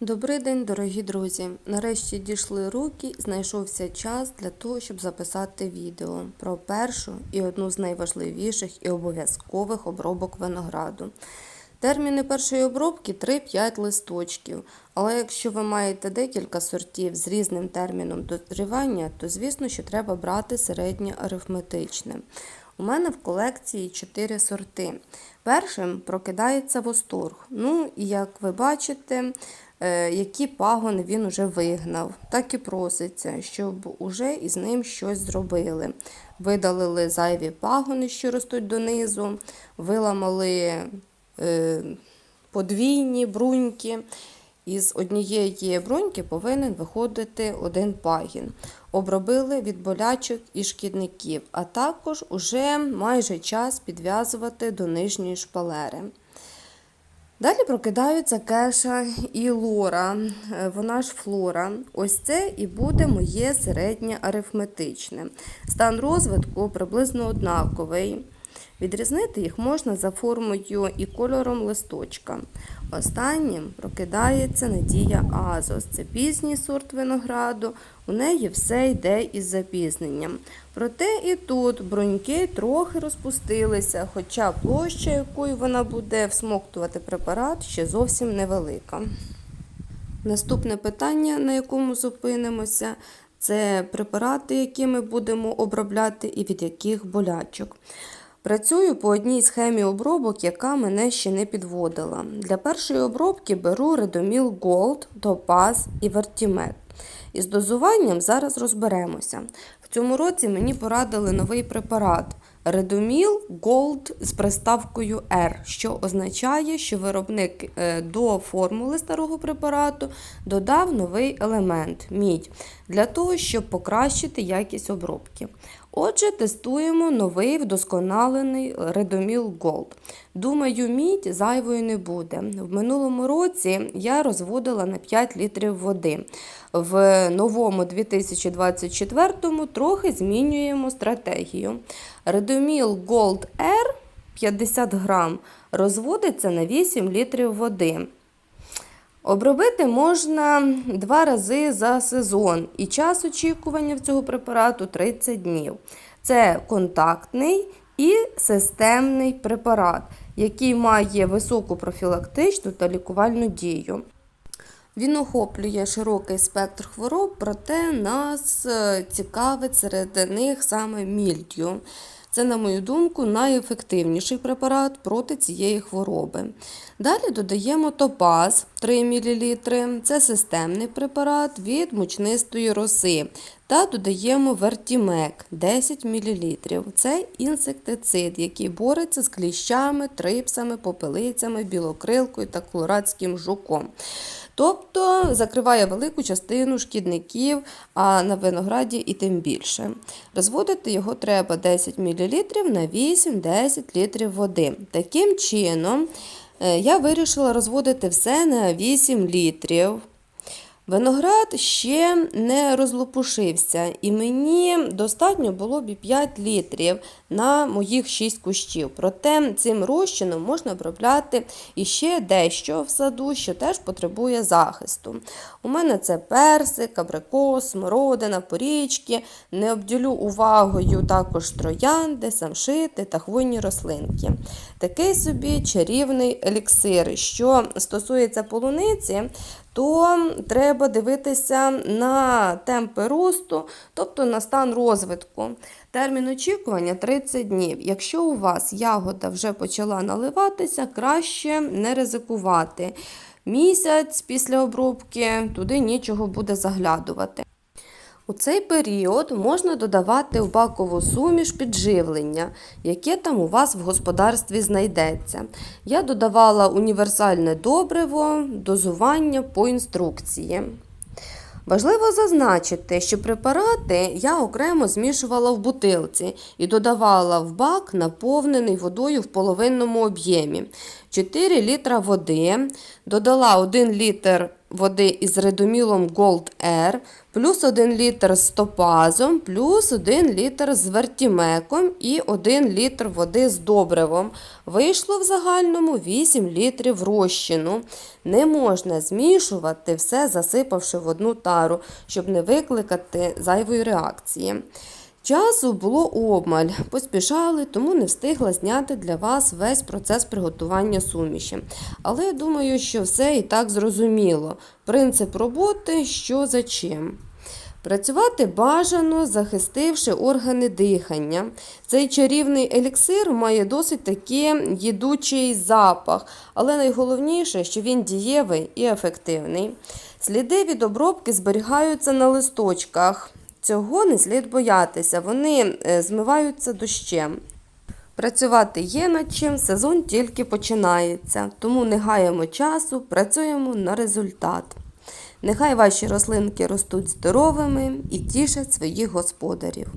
Добрий день, дорогі друзі! Нарешті дійшли руки, знайшовся час для того, щоб записати відео про першу і одну з найважливіших і обов'язкових обробок винограду. Терміни першої обробки 3-5 листочків. Але якщо ви маєте декілька сортів з різним терміном дозрівання, то звісно, що треба брати середнє арифметичне. У мене в колекції 4 сорти. Першим прокидається восторг. Ну, і як ви бачите, е, які пагони він уже вигнав, так і проситься, щоб уже із ним щось зробили. Видалили зайві пагони, що ростуть донизу, виламали е, подвійні бруньки. Із однієї бруньки повинен виходити один пагін. Обробили від болячок і шкідників, а також уже майже час підв'язувати до нижньої шпалери. Далі прокидаються кеша і лора, е, вона ж флора. Ось це і буде моє середнє арифметичне. Стан розвитку приблизно однаковий. Відрізнити їх можна за формою і кольором листочка. Останнім прокидається Надія Азос. Це пізній сорт винограду. У неї все йде із запізненням. Проте і тут бруньки трохи розпустилися, хоча площа, якою вона буде всмоктувати препарат, ще зовсім невелика. Наступне питання, на якому зупинимося, це препарати, які ми будемо обробляти, і від яких болячок. Працюю по одній схемі обробок, яка мене ще не підводила. Для першої обробки беру Redomil Gold, Topaz і Vertimed. Із дозуванням зараз розберемося. В цьому році мені порадили новий препарат Redomil Gold з приставкою R, що означає, що виробник е, до формули старого препарату додав новий елемент мідь для того, щоб покращити якість обробки. Отже, тестуємо новий вдосконалений Redomil Gold. Думаю, мідь зайвою не буде. В минулому році я розводила на 5 літрів води. В новому 2024-му трохи змінюємо стратегію. Redomil Gold R 50 грам розводиться на 8 літрів води. Обробити можна два рази за сезон, і час очікування в цього препарату 30 днів. Це контактний і системний препарат, який має високу профілактичну та лікувальну дію. Він охоплює широкий спектр хвороб, проте нас е, цікавить серед них саме мільдю. Це, на мою думку, найефективніший препарат проти цієї хвороби. Далі додаємо топаз 3 мл. Це системний препарат від мучнистої роси. Та додаємо вертімек 10 мл. Це інсектицид, який бореться з кліщами, трипсами, попелицями, білокрилкою та колорадським жуком. Тобто закриває велику частину шкідників, а на винограді і тим більше. Розводити його треба 10 мл на 8-10 літрів води. Таким чином, е, я вирішила розводити все на 8 літрів. Виноград ще не розлопушився, і мені достатньо було б 5 літрів на моїх 6 кущів. Проте цим розчином можна обробляти іще дещо в саду, що теж потребує захисту. У мене це персик, абрикос, смородина, порічки. Не обділю увагою також троянди, самшити та хвойні рослинки. Такий собі чарівний еліксир. Що стосується полуниці, то треба дивитися на темпи росту, тобто на стан розвитку. Термін очікування 30 днів. Якщо у вас ягода вже почала наливатися, краще не ризикувати. Місяць після обробки туди нічого буде заглядувати. У цей період можна додавати в бакову суміш підживлення, яке там у вас в господарстві знайдеться. Я додавала універсальне добриво, дозування по інструкції. Важливо зазначити, що препарати я окремо змішувала в бутилці і додавала в бак, наповнений водою в половинному об'ємі. 4 літра води, додала 1 літр води із редомілом Gold Air, плюс 1 літр з топазом, плюс 1 літр з вертімеком і 1 літр води з добривом. Вийшло в загальному 8 літрів розчину. Не можна змішувати все, засипавши в одну тару, щоб не викликати зайвої реакції. Часу було обмаль, поспішали, тому не встигла зняти для вас весь процес приготування суміші. Але я думаю, що все і так зрозуміло. Принцип роботи, що за чим. Працювати бажано, захистивши органи дихання. Цей чарівний еліксир має досить такий їдучий запах, але найголовніше, що він дієвий і ефективний. Сліди від обробки зберігаються на листочках. Цього не слід боятися, вони е, змиваються дощем. Працювати є над чим, сезон тільки починається, тому не гаємо часу, працюємо на результат. Нехай ваші рослинки ростуть здоровими і тішать своїх господарів.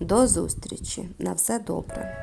До зустрічі! На все добре!